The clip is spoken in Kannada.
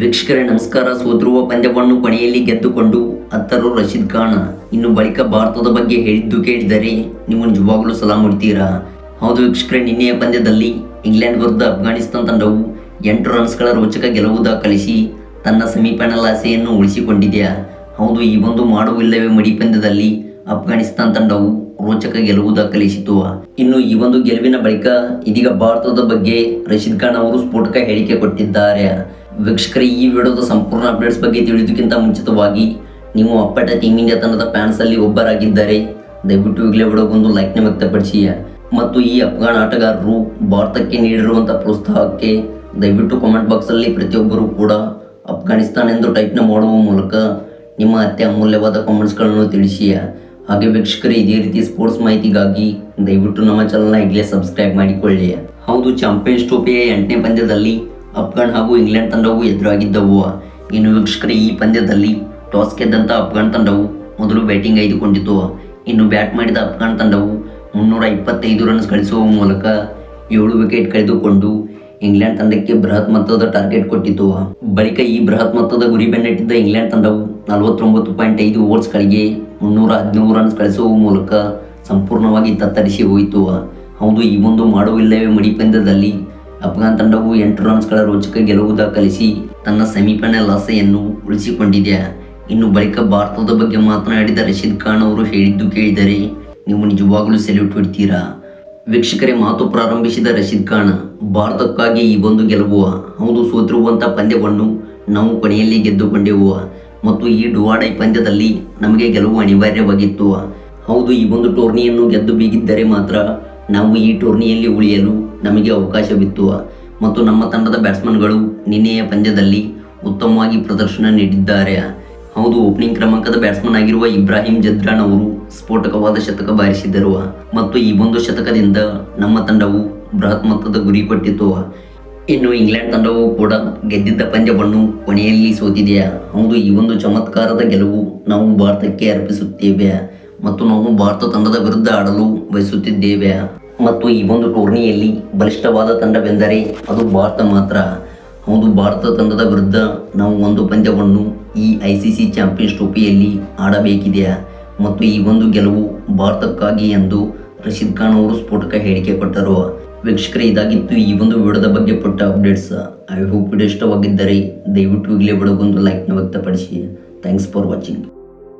ವೀಕ್ಷಕರೇ, ನಮಸ್ಕಾರ. ಸೋತಿರುವ ಪಂದ್ಯವನ್ನು ಕೊನೆಯಲ್ಲಿ ಗೆದ್ದುಕೊಂಡು ಹತ್ತರು ರಶೀದ್ ಖಾನ್ ಇನ್ನು ಬಳಿಕ ಭಾರತದ ಬಗ್ಗೆ ಹೇಳಿದ್ದು ಕೇಳಿದರೆ ನೀವು ನಿಜವಾಗಲೂ ಸಲಾಂ ಮಾಡ್ತೀರಾ ಹೌದು ವೀಕ್ಷಕರೇ, ನಿನ್ನೆಯ ಪಂದ್ಯದಲ್ಲಿ ಇಂಗ್ಲೆಂಡ್ ವಿರುದ್ಧ ಅಫ್ಘಾನಿಸ್ತಾನ್ ತಂಡವು ಎಂಟು ರನ್ಸ್ಗಳ ರೋಚಕ ಗೆಲುವು ದಾಖಲಿಸಿ ತನ್ನ ಸೆಮಿಫೈನಲ್ ಆಸೆಯನ್ನು ಉಳಿಸಿಕೊಂಡಿದೆಯಾ ಹೌದು, ಈ ಒಂದು ಮಾಡುವಿಲ್ಲವೇ ಮಡಿ ಪಂದ್ಯದಲ್ಲಿ ಅಫ್ಘಾನಿಸ್ತಾನ್ ತಂಡವು ರೋಚಕ ಗೆಲುವು ದಾಖಲಿಸಿತು. ಇನ್ನು ಈ ಒಂದು ಗೆಲುವಿನ ಬಳಿಕ ಇದೀಗ ಭಾರತದ ಬಗ್ಗೆ ರಶೀದ್ ಖಾನ್ ಅವರು ಸ್ಫೋಟಕ ಹೇಳಿಕೆ ಕೊಟ್ಟಿದ್ದಾರೆ. ವೀಕ್ಷಕರೇ, ಈ ವಿಡಿಯೋದ ಸಂಪೂರ್ಣ ಅಪ್ಡೇಟ್ಸ್ ಬಗ್ಗೆ ತಿಳಿಯೋದಕ್ಕಿಂತ ಮುಂಚಿತವಾಗಿ ನೀವು ಅಪ್ಪಟ ಟೀಮ್ ಇಂಡಿಯಾ ತಂಡದ ಫ್ಯಾನ್ಸ್ ಅಲ್ಲಿ ಒಬ್ಬರಾಗಿದ್ದರೆ, ದಯವಿಟ್ಟು ಈಗಲೇ ವಿಡಿಯೋಗೊಂದು ಲೈಕ್ನ ವ್ಯಕ್ತಪಡಿಸಿ. ಮತ್ತು ಈ ಅಫ್ಘಾನ್ ಆಟಗಾರರು ಭಾರತಕ್ಕೆ ನೀಡಿರುವಂಥ ಪ್ರೋತ್ಸಾಹಕ್ಕೆ ದಯವಿಟ್ಟು ಕಾಮೆಂಟ್ ಬಾಕ್ಸಲ್ಲಿ ಪ್ರತಿಯೊಬ್ಬರು ಕೂಡ ಅಫ್ಘಾನಿಸ್ತಾನ ಎಂದು ಟೈಪ್ನ ಮಾಡುವ ಮೂಲಕ ನಿಮ್ಮ ಅತ್ಯ ಅಮೂಲ್ಯವಾದ ಕಾಮೆಂಟ್ಸ್ಗಳನ್ನು ತಿಳಿಸಿಯ ಹಾಗೆ ವೀಕ್ಷಕರು, ಇದೇ ರೀತಿ ಸ್ಪೋರ್ಟ್ಸ್ ಮಾಹಿತಿಗಾಗಿ ದಯವಿಟ್ಟು ನಮ್ಮ ಚಾನಲ್ನ ಈಗಲೇ ಸಬ್ಸ್ಕ್ರೈಬ್ ಮಾಡಿಕೊಳ್ಳಿ. ಹೌದು ಚಾಂಪಿಯನ್ಸ್ ಟ್ರೋಫಿಯ ಎಂಟನೇ ಪಂದ್ಯದಲ್ಲಿ ಅಫ್ಘಾನ್ ಹಾಗೂ ಇಂಗ್ಲೆಂಡ್ ತಂಡವು ಎದುರಾಗಿದ್ದವು. ಇನ್ನು ವೀಕ್ಷಕರು, ಈ ಪಂದ್ಯದಲ್ಲಿ ಟಾಸ್ ಗೆದ್ದಂಥ ಅಫ್ಘಾನ್ ತಂಡವು ಮೊದಲು ಬ್ಯಾಟಿಂಗ್ ಆಯ್ದುಕೊಂಡಿತು. ಇನ್ನು ಬ್ಯಾಟ್ ಮಾಡಿದ ಅಫ್ಘಾನ್ ತಂಡವು ಮುನ್ನೂರ ಇಪ್ಪತ್ತೈದು ರನ್ಸ್ ಗಳಿಸುವ ಮೂಲಕ ಏಳು ವಿಕೆಟ್ ಕಳೆದುಕೊಂಡು ಇಂಗ್ಲೆಂಡ್ ತಂಡಕ್ಕೆ ಬೃಹತ್ ಮೊತ್ತದ ಟಾರ್ಗೆಟ್ ಕೊಟ್ಟಿತು. ಬಳಿಕ ಈ ಬೃಹತ್ ಮೊತ್ತದ ಗುರಿ ಬೆನ್ನಟ್ಟಿದ್ದ ಇಂಗ್ಲೆಂಡ್ ತಂಡವು ನಲವತ್ತೊಂಬತ್ತು ಪಾಯಿಂಟ್ ಐದು ಓವರ್ಸ್ಗಳಿಗೆ ಮುನ್ನೂರ ಹದಿಮೂರು ರನ್ಸ್ ಗಳಿಸುವ ಮೂಲಕ ಸಂಪೂರ್ಣವಾಗಿ ತತ್ತರಿಸಿ ಹೋಯಿತು. ಹೌದು, ಈ ಒಂದು ಮಾಡುವಿಲ್ಲವೇ ಮಡಿ ಪಂದ್ಯದಲ್ಲಿ ಅಫ್ಘಾನ್ ತಂಡವು ಎಂಟು ರನ್ಸ್ಗಳ ರೋಚಕ ಗೆಲುವು ದಾಖಲಿಸಿ ತನ್ನ ಸೆಮಿಫೈನಲ್ ಆಸೆಯನ್ನು ಉಳಿಸಿಕೊಂಡಿದೆ. ಇನ್ನು ಬಳಿಕ ಭಾರತದ ಬಗ್ಗೆ ಮಾತನಾಡಿದ ರಶೀದ್ ಖಾನ್ ಅವರು ಹೇಳಿದ್ದು ಕೇಳಿದರೆ ನೀವು ನಿಜವಾಗಲೂ ಸೆಲ್ಯೂಟ್ ಹೊಡ್ತೀರಾ? ವೀಕ್ಷಕರೇ, ಮಾತು ಪ್ರಾರಂಭಿಸಿದ ರಶೀದ್ ಖಾನ್, ಭಾರತಕ್ಕಾಗಿ ಈ ಒಂದು ಗೆಲುವು ಹೌದು ಸೋತಿರುವಂಥ ಪಂದ್ಯವನ್ನು ನಾವು ಕೊನೆಯಲ್ಲಿ ಗೆದ್ದುಕೊಂಡೆವು ಮತ್ತು ಈ ಡುವಾಡೈ ಪಂದ್ಯದಲ್ಲಿ ನಮಗೆ ಗೆಲುವು ಅನಿವಾರ್ಯವಾಗಿತ್ತು. ಹೌದು, ಈ ಒಂದು ಟೂರ್ನಿಯನ್ನು ಗೆದ್ದು ಬೀಗಿದ್ದರೆ ಮಾತ್ರ ನಾವು ಈ ಟೂರ್ನಿಯಲ್ಲಿ ಉಳಿಯಲು ನಮಗೆ ಅವಕಾಶವಿತ್ತು. ಮತ್ತು ನಮ್ಮ ತಂಡದ ಬ್ಯಾಟ್ಸ್ಮನ್ಗಳು ನಿನ್ನೆಯ ಪಂದ್ಯದಲ್ಲಿ ಉತ್ತಮವಾಗಿ ಪ್ರದರ್ಶನ ನೀಡಿದ್ದಾರೆ. ಹೌದು, ಓಪನಿಂಗ್ ಕ್ರಮಾಂಕದ ಬ್ಯಾಟ್ಸ್ಮನ್ ಆಗಿರುವ ಇಬ್ರಾಹಿಂ ಜದ್ರಾನ್ ಅವರು ಸ್ಫೋಟಕವಾದ ಶತಕ ಬಾರಿಸಿದರು. ಮತ್ತು ಈ ಒಂದು ಶತಕದಿಂದ ನಮ್ಮ ತಂಡವು ಬೃಹತ್ ಮೊತ್ತದ ಗುರಿ ಪಟ್ಟಿತು ಇನ್ನು ಇಂಗ್ಲೆಂಡ್ ತಂಡವು ಕೂಡ ಗೆದ್ದಿದ್ದ ಪಂದ್ಯವನ್ನು ಕೊನೆಯಲ್ಲಿ ಸೋತಿದೆಯಾ ಹೌದು, ಈ ಒಂದು ಚಮತ್ಕಾರದ ಗೆಲುವು ನಾವು ಭಾರತಕ್ಕೆ ಅರ್ಪಿಸುತ್ತೇವೆ. ಮತ್ತು ನಾವು ಭಾರತ ತಂಡದ ವಿರುದ್ಧ ಆಡಲು ಬಯಸುತ್ತಿದ್ದೇವೆ. ಮತ್ತು ಈ ಒಂದು ಟೂರ್ನಿಯಲ್ಲಿ ಬಲಿಷ್ಠವಾದ ತಂಡವೆಂದರೆ ಅದು ಭಾರತ ಮಾತ್ರ. ಹೌದು, ಭಾರತ ತಂಡದ ವಿರುದ್ಧ ನಾವು ಒಂದು ಪಂದ್ಯವನ್ನು ಈ ಐ ಸಿ ಸಿ ಚಾಂಪಿಯನ್ಸ್ ಟ್ರೋಫಿಯಲ್ಲಿ ಆಡಬೇಕಿದೆ. ಮತ್ತು ಈ ಒಂದು ಗೆಲುವು ಭಾರತಕ್ಕಾಗಿ ಎಂದು ರಶೀದ್ ಖಾನ್ ಅವರು ಸ್ಫೋಟಕ ಹೇಳಿಕೆ ಕೊಟ್ಟರು. ವೀಕ್ಷಕರೇ, ಇದಾಗಿತ್ತು ಈ ಒಂದು ವಿಡಿಯೋದ ಬಗ್ಗೆ ಪುಟ್ಟ ಅಪ್ಡೇಟ್ಸ್. ಐ ಹೋಪ್ ವಿಡಿಯೋ ಇಷ್ಟವಾಗಿದ್ದರೆ ದಯವಿಟ್ಟು ಇಲ್ಲೇ ವಿಡಿಯೋಗೊಂದು ಲೈಕ್ನ ವ್ಯಕ್ತಪಡಿಸಿ. Thanks for watching.